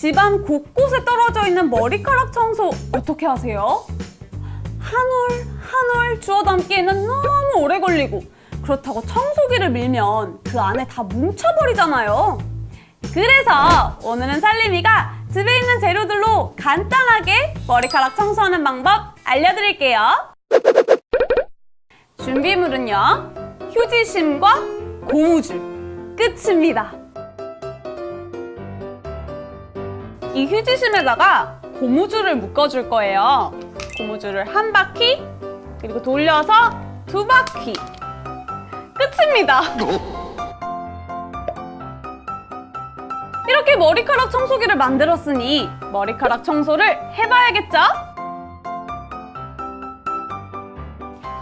집안 곳곳에 떨어져 있는 머리카락 청소 어떻게 하세요? 한 올 한 올 주워 담기에는 너무 오래 걸리고 그렇다고 청소기를 밀면 그 안에 다 뭉쳐버리잖아요. 그래서 오늘은 살림이가 집에 있는 재료들로 간단하게 머리카락 청소하는 방법 알려드릴게요. 준비물은요. 휴지심과 고무줄 끝입니다. 이 휴지심에다가 고무줄을 묶어줄 거예요. 고무줄을 한 바퀴, 그리고 돌려서 두 바퀴. 끝입니다. 이렇게 머리카락 청소기를 만들었으니 머리카락 청소를 해봐야겠죠?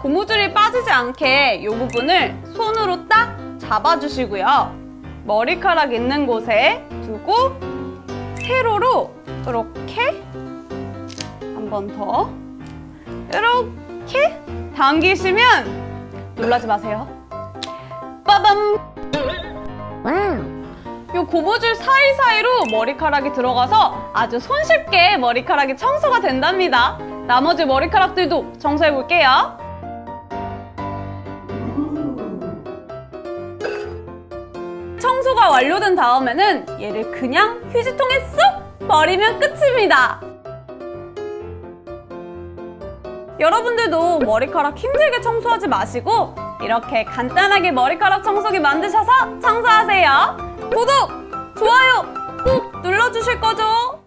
고무줄이 빠지지 않게 이 부분을 손으로 딱 잡아주시고요. 머리카락 있는 곳에 두고 세로로 이렇게 한 번 더 이렇게 당기시면 놀라지 마세요. 빠밤! 요 고무줄 사이사이로 머리카락이 들어가서 아주 손쉽게 머리카락이 청소가 된답니다. 나머지 머리카락들도 청소해 볼게요. 청소가 완료된 다음에는 얘를 그냥 휴지통에 쏙 버리면 끝입니다. 여러분들도 머리카락 힘들게 청소하지 마시고 이렇게 간단하게 머리카락 청소기 만드셔서 청소하세요. 구독, 좋아요 꼭 눌러주실 거죠?